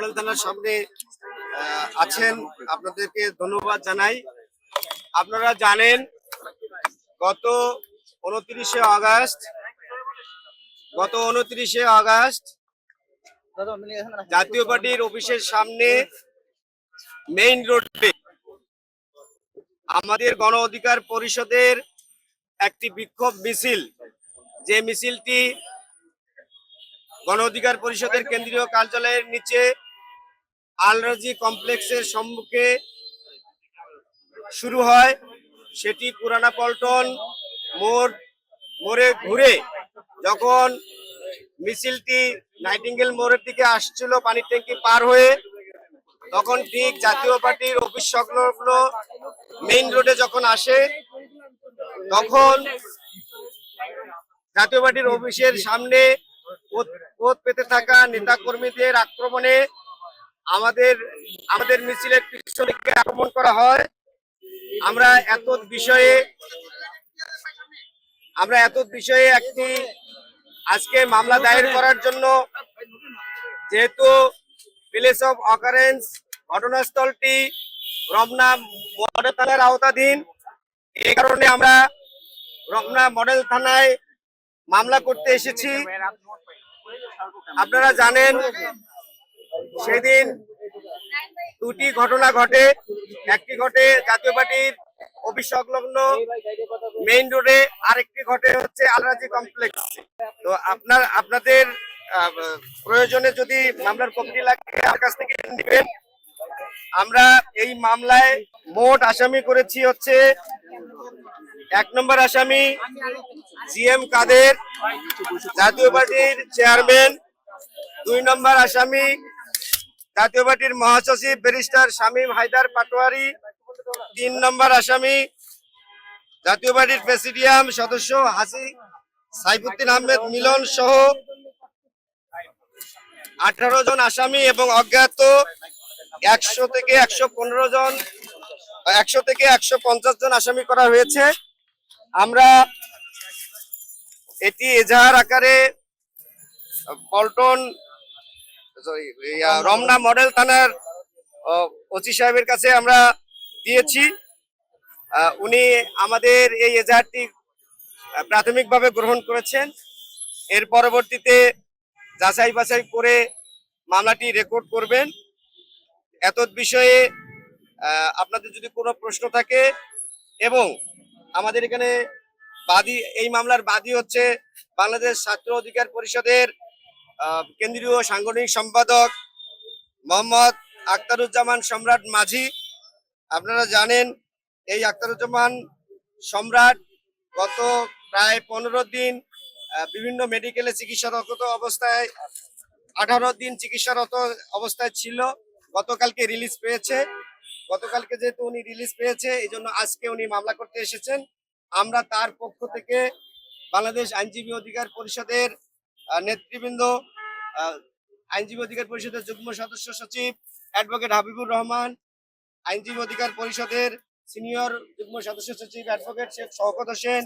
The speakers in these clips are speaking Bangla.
মডেল থানার সামনে আছেন। আপনাদেরকে ধন্যবাদ জানাই। আপনারা জানেন, গত উনত্রিশে আগস্ট, গত উনত্রিশে আগস্ট জাতীয় পার্টির অফিসের সামনে মেইন রোডে আমাদের গণ অধিকার পরিষদের একটি বিক্ষোভ মিছিল, যে মিছিলটি গণ অধিকার পরিষদের কেন্দ্রীয় কার্যালয়ের নিচে আলরাজি কমপ্লেক্সের সম্মুখে শুরু হয়। সেটি পুরানা পল্টন মোড়, মোড়ে ঘুরে যখন মিছিলটি নাইটিঙ্গেল মোড়ের দিকে আসছিল, পানির ট্যাঙ্কি পার হয়ে, তখন ঠিক জাতীয় পার্টির অফিস সংলগ্ন মেইন রোডে যখন আসে, তখন জাতীয় পার্টির অফিসের সামনে পথ- পেতে থাকা নেতা কর্মীদের আক্রমণে আমাদের আমাদের মিছিলের পিছনে আক্রমণ করা হয়। আমরা এত বিষয়ে, আমরা এত বিষয়ে একটি আজকে মামলা দায়ের করার জন্য যেহেতু প্লেস অফ অকারেন্স ঘটনাস্থলটি রমনা মডেল থানার আওতাধীন, এই কারণে আমরা রমনা মডেল থানায় মামলা করতে এসেছি। আপনারা জানেন সেদিন দুটি ঘটনা ঘটে। একটি ঘটে জাতীয় পার্টির অফিস সংলগ্ন মেইন রোডে, আরেকটি ঘটে হচ্ছে আলরাজি কমপ্লেক্স। তো আপনার, আপনাদের প্রয়োজনে যদি মামলার কমিটি লাগে, আমার কাছ থেকে নেবেন। আমরা এই মামলায় মোট আসামি করেছি হচ্ছে এক নম্বর আসামি জি এম কাদের, জাতীয় পার্টির চেয়ারম্যান। দুই নম্বর আসামি জাতীয় পার্টির মহাসচিব, ব্যারিস্টার শামীম হায়দার পাটোয়ারি, তিন নম্বর আসামি, জাতীয় পার্টির প্রেসিডিয়াম সদস্য হাসি সাইফুদ্দিন আহমেদ মিলন সহ আঠারো জন আসামি এবং অজ্ঞাত একশো থেকে একশো পনেরো জন, একশো থেকে একশো পঞ্চাশ জন আসামি করা হয়েছে। আমরা এটি এজাহার আকারে পল্টন রমনা মডেল থানার ওসি সাহেবের কাছে আমরা দিয়েছি। উনি আমাদের এই এজাহারটি প্রাথমিকভাবে গ্রহণ করেছেন। এর পরবর্তীতে যাচাই বাছাই করে মামলাটি রেকর্ড করবেন। এত বিষয়ে আপনাদের যদি কোনো প্রশ্ন থাকে এবং আমাদের এখানে বাদী এই মামলার বাদী হচ্ছে বাংলাদেশ ছাত্র অধিকার পরিষদের কেন্দ্রীয় সাংগঠনিক সম্পাদক মোহাম্মদ আখতারুজ্জামান সম্রাট মাঝি। আপনারা জানেন, এই আখতারুজ্জামান সম্রাট গত প্রায় পনেরো দিন বিভিন্ন মেডিকেলে চিকিৎসারত অবস্থায়, আঠারো দিন চিকিৎসারত অবস্থায় ছিল। গতকালকে রিলিজ পেয়েছে। গতকালকে যেহেতু উনি রিলিজ পেয়েছে এই জন্য আজকে উনি মামলা করতে এসেছেন। আমরা তার পক্ষ থেকে বাংলাদেশ আইনজীবী অধিকার পরিষদের নেতৃবৃন্দ আইনজীবী অধিকার পরিষদের যুগ্ম সদস্য সচিব অ্যাডভোকেট হাবিবুর রহমান, আইনজীবী অধিকার পরিষদের সিনিয়র যুগ্ম সদস্য সচিব অ্যাডভোকেট শেখ শওকত হোসেন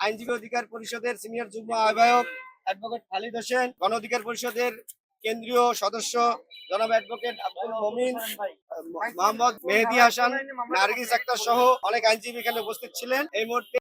আইনজীবী অধিকার পরিষদের সিনিয়র যুগ্ম আহ্বায়ক অ্যাডভোকেট খালিদ হোসেন, গণ অধিকার পরিষদের কেন্দ্রীয় সদস্য, জনাব অ্যাডভোকেট আব্দুল মমিন মোহাম্মদ মেহেদি হাসান, নার্গিস আক্তার সহ অনেক আইনজীবী এখানে উপস্থিত ছিলেন। এই মুহূর্তে